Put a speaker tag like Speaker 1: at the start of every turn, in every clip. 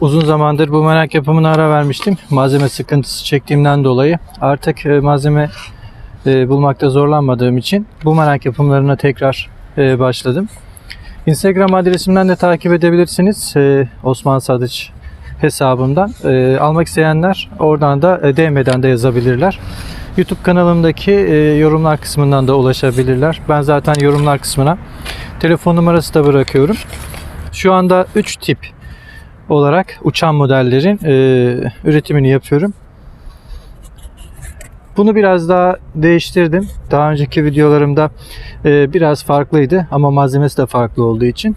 Speaker 1: Uzun zamandır bu merak yapımına ara vermiştim. Malzeme sıkıntısı çektiğimden dolayı. Artık e, malzeme e, bulmakta zorlanmadığım için bu merak yapımlarına tekrar e, başladım. Instagram adresimden de takip edebilirsiniz. Osman Sadıç hesabımdan. Almak isteyenler oradan da DM'den de yazabilirler. YouTube kanalımdaki yorumlar kısmından da ulaşabilirler. Ben zaten yorumlar kısmına telefon numarası da bırakıyorum. Şu anda 3 tip olarak uçan modellerin e, üretimini yapıyorum. Bunu biraz daha değiştirdim. Daha önceki videolarımda e, biraz farklıydı ama malzemesi de farklı olduğu için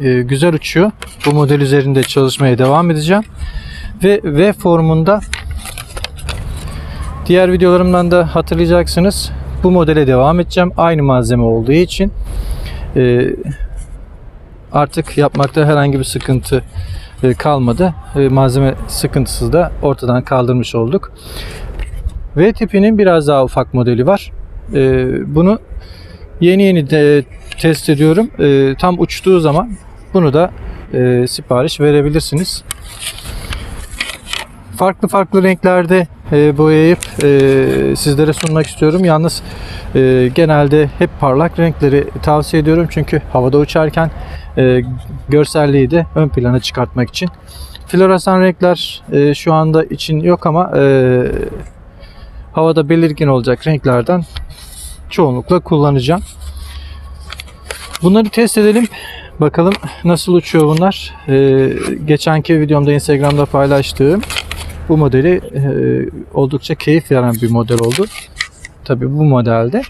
Speaker 1: e, güzel uçuyor. Bu model üzerinde çalışmaya devam edeceğim. Ve V formunda diğer videolarımdan da hatırlayacaksınız. Bu modele devam edeceğim. Aynı malzeme olduğu için e, artık yapmakta herhangi bir sıkıntı e, kalmadı. E, malzeme sıkıntısız da ortadan kaldırmış olduk. V tipinin biraz daha ufak modeli var. E, bunu yeni yeni de test ediyorum. Tam uçtuğu zaman bunu da sipariş verebilirsiniz. Farklı farklı renklerde e, boyayıp e, sizlere sunmak istiyorum. Yalnız e, genelde hep parlak renkleri tavsiye ediyorum. Çünkü havada uçarken e, görselliği de ön plana çıkartmak için. Floresan renkler e, şu anda için yok ama e, havada belirgin olacak renklerden çoğunlukla kullanacağım. Bunları test edelim. Bakalım nasıl uçuyor bunlar. E, geçenki videomda Instagram'da paylaştığım bu modeli e, oldukça keyif veren bir model oldu. Tabii bu modelde